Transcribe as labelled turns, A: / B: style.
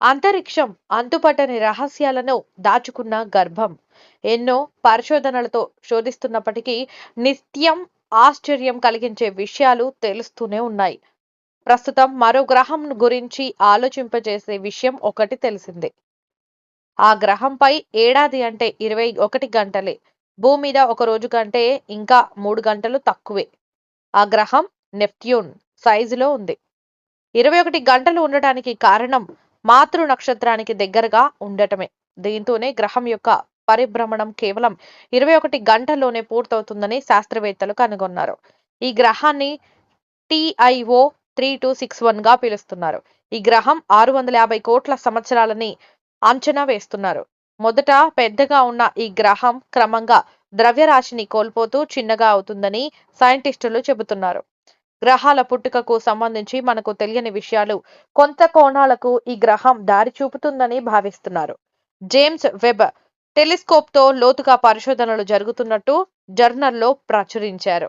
A: అంతరిక్షం అంతుపట్టని రహస్యాలను దాచుకున్న గర్భం. ఎన్నో పరిశోధనలతో శోధిస్తున్నప్పటికీ నిత్యం ఆశ్చర్యం కలిగించే విషయాలు తెలుస్తూనే ఉన్నాయి. ప్రస్తుతం మరో గ్రహం గురించి ఆలోచింపజేసే విషయం ఒకటి తెలిసిందే. ఆ గ్రహంపై ఏడాది అంటే ఇరవై ఒకటి గంటలే. భూమి మీద ఒక రోజు కంటే ఇంకా మూడు గంటలు తక్కువే. ఆ గ్రహం నెప్ట్యూన్ సైజులో ఉంది. ఇరవై ఒకటి గంటలు ఉండటానికి కారణం మాతృ నక్షత్రానికి దగ్గరగా ఉండటమే. దీంతోనే గ్రహం యొక్క పరిభ్రమణం కేవలం ఇరవై ఒకటి గంటల్లోనే పూర్తవుతుందని శాస్త్రవేత్తలు కనుగొన్నారు. ఈ గ్రహాన్ని టిఐఓ త్రీ టూ సిక్స్ వన్గా పిలుస్తున్నారు. ఈ గ్రహం ఆరు వందల యాభై కోట్ల సంవత్సరాలని అంచనా వేస్తున్నారు. మొదట పెద్దగా ఉన్న ఈ గ్రహం క్రమంగా ద్రవ్యరాశిని కోల్పోతూ చిన్నగా అవుతుందని సైంటిస్టులు చెబుతున్నారు. గ్రహాల పుట్టుకకు సంబంధించి మనకు తెలియని విషయాలు కొంత కోణాలకు ఈ గ్రహం దారి చూపుతుందని భావిస్తున్నారు. జేమ్స్ వెబ్ టెలిస్కోప్తో లోతుగా పరిశోధనలు జరుగుతున్నట్టు జర్నల్లో ప్రచురించారు.